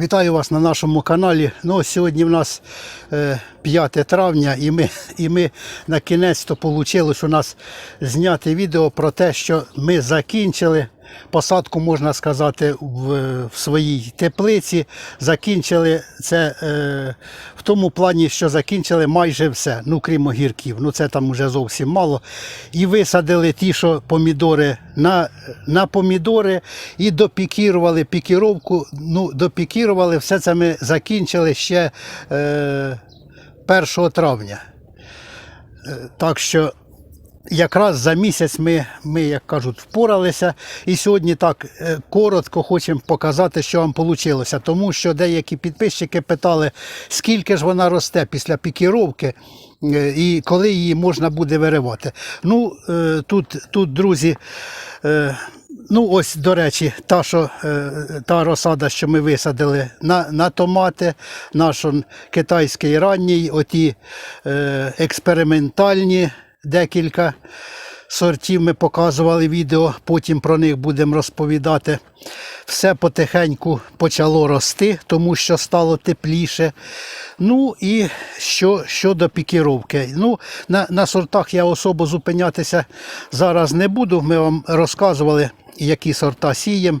Вітаю вас на нашому каналі. Ну, сьогодні в нас е, 5 травня, і ми, і ми на кінець то вийшло у нас зняти відео про те, що ми закінчили посадку, можна сказати, в, в своїй теплиці. Закінчили це е, в тому плані, що закінчили майже все, ну крім огірків. Ну це там вже зовсім мало. І висадили ті, що помідори на, на помідори, і допікірували пікіровку. Ну, допікірували, все це ми закінчили ще е, 1 травня. Е, Так що якраз за місяць ми, ми, як кажуть, впоралися. І сьогодні так е, коротко хочемо показати, що вам вийшло. Тому що деякі підписчики питали, скільки ж вона росте після пікіровки е, і коли її можна буде виривати. Ну, е, тут, тут друзі. Ну, ось, до речі, та, що, та розсада, що ми висадили на, на томати, наш китайський ранній, оті е, експериментальні декілька сортів ми показували відео, потім про них будемо розповідати. Все потихеньку почало рости, тому що стало тепліше. Ну і що, щодо пікіровки. Ну, на, на сортах я особо зупинятися зараз не буду. Ми вам розказували, які сорта сіємо.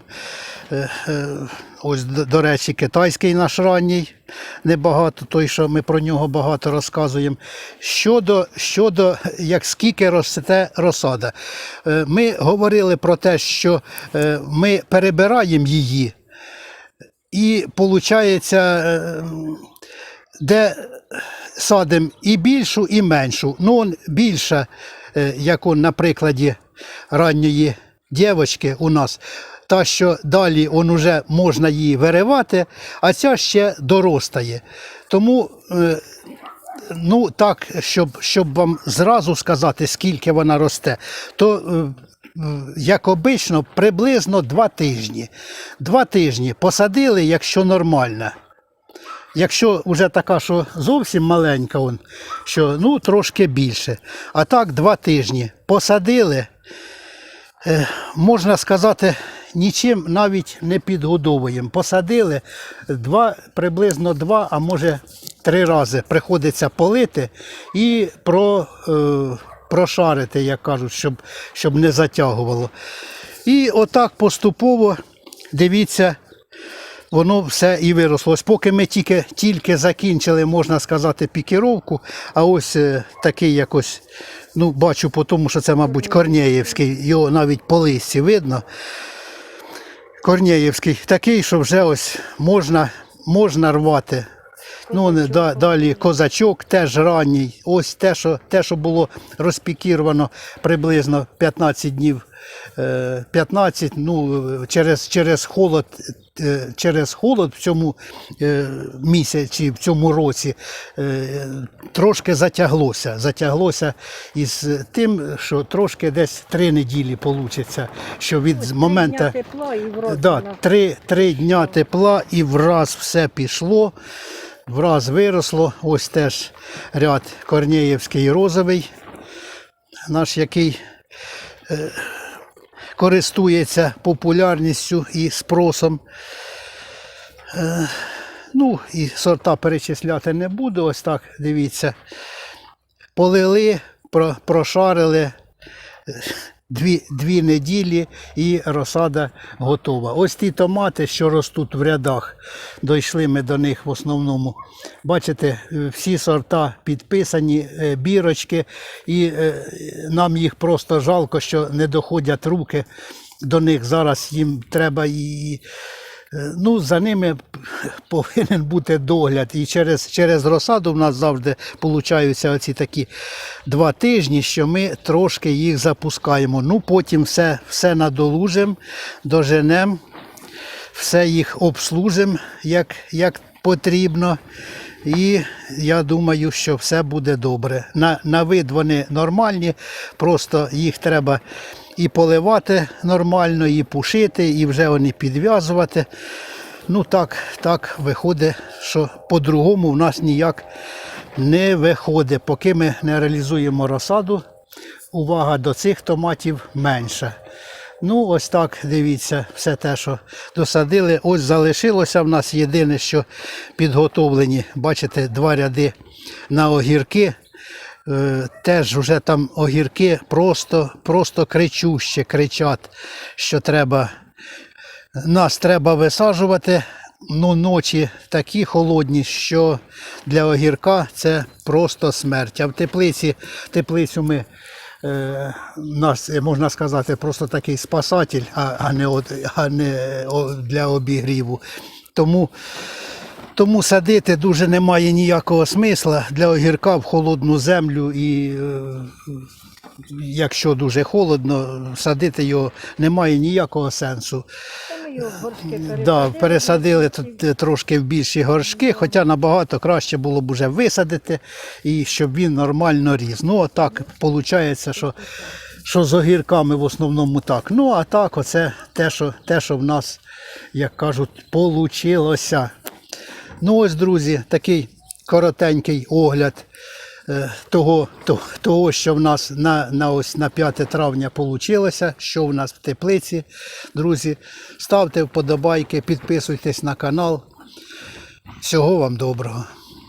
Е, е, Ось, до, речі, китайський наш ранній, небагато, той, що ми про нього багато розказуємо. Щодо, щодо як скільки росте розсада, Е, ми говорили про те, що е, ми перебираємо її, і виходить, де садимо і більшу, і меншу. Ну, більша, е, як он на прикладі ранньої дівчинки у нас. Та, що далі он уже можна її виривати, а ця ще доростає. Тому, е, ну так, щоб, щоб вам зразу сказати, скільки вона росте, то е, як обично, приблизно два тижні. Два тижні посадили, якщо нормально. Якщо вже така, що зовсім маленька, он, що ну трошки більше. А так два тижні посадили, можна сказати, нічим навіть не підгодовуємо. Посадили два, приблизно два, а може три рази приходиться полити і про, е, прошарити, як кажуть, щоб, щоб не затягувало. І отак поступово дивіться воно все і виросло. Ось поки ми тільки, тільки закінчили, можна сказати, пікіровку, а ось е, такий якось, ну, бачу по тому, що це, мабуть, Корнеєвський, його навіть по листі видно. Корнеєвський такий, що вже ось можна, можна рвати. Ну, не, да, далі козачок теж ранній. Ось те, що, те, що було розпікіровано приблизно 15 днів. Е, 15, ну, через, через холод. е, Через холод в цьому е, місяці, в цьому році е, трошки затяглося. Затяглося із тим, що трошки десь три неділі вийде, що від моменту тепла і вроді Да, три, три дня тепла і враз все пішло, враз виросло. Ось теж ряд Корнеєвський розовий, наш який користується популярністю і спросом. Е, ну, і сорта перечисляти не буду. Ось так, дивіться. Полили, прошарили дві, дві неділі і розсада готова. Ось ті томати, що ростуть в рядах, дійшли ми до них в основному. Бачите, е, всі сорта підписані, е, бірочки, і е, нам їх просто жалко, що не доходять руки до них. Зараз їм треба і. Е, Ну, за ними повинен бути догляд. І через, через розсаду в нас завжди получаються оці такі два тижні, що ми трошки їх запускаємо. Ну, потім все, все надолужимо, доженемо, все їх обслужимо, як, як потрібно. І я думаю, що все буде добре. На, на вид вони нормальні, просто їх треба і поливати нормально, і пушити, і вже вони підв'язувати. Ну так, так виходить, що по-другому в нас ніяк не виходить, поки ми не реалізуємо розсаду. Увага до цих томатів менша. Ну, ось так, дивіться, все те, що досадили. Ось залишилося в нас єдине, що підготовлені, бачите, два ряди на огірки. Е, Теж вже там огірки просто, просто кричуще кричать, що треба нас треба висаджувати. Ну, ночі такі холодні, що для огірка це просто смерть. А в теплиці, теплицю ми, е, нас, можна сказати, просто такий спасатель, а, а не, от, а не для обігріву. Тому, тому садити дуже немає ніякого смисла для огірка в холодну землю і е, якщо дуже холодно, садити його немає ніякого сенсу. Да, пересадили. пересадили тут трошки в більші горшки, хоча набагато краще було б уже висадити і щоб він нормально ріс. Ну, а так виходить, що, що з огірками в основному так. Ну, а так, оце те, що, те, що в нас, як кажуть, получилося. Ну ось, друзі, такий коротенький огляд е, того, того, що в нас на, на, ось, на 5 травня вийшло, що в нас в теплиці. Друзі, ставте вподобайки, підписуйтесь на канал. Всього вам доброго.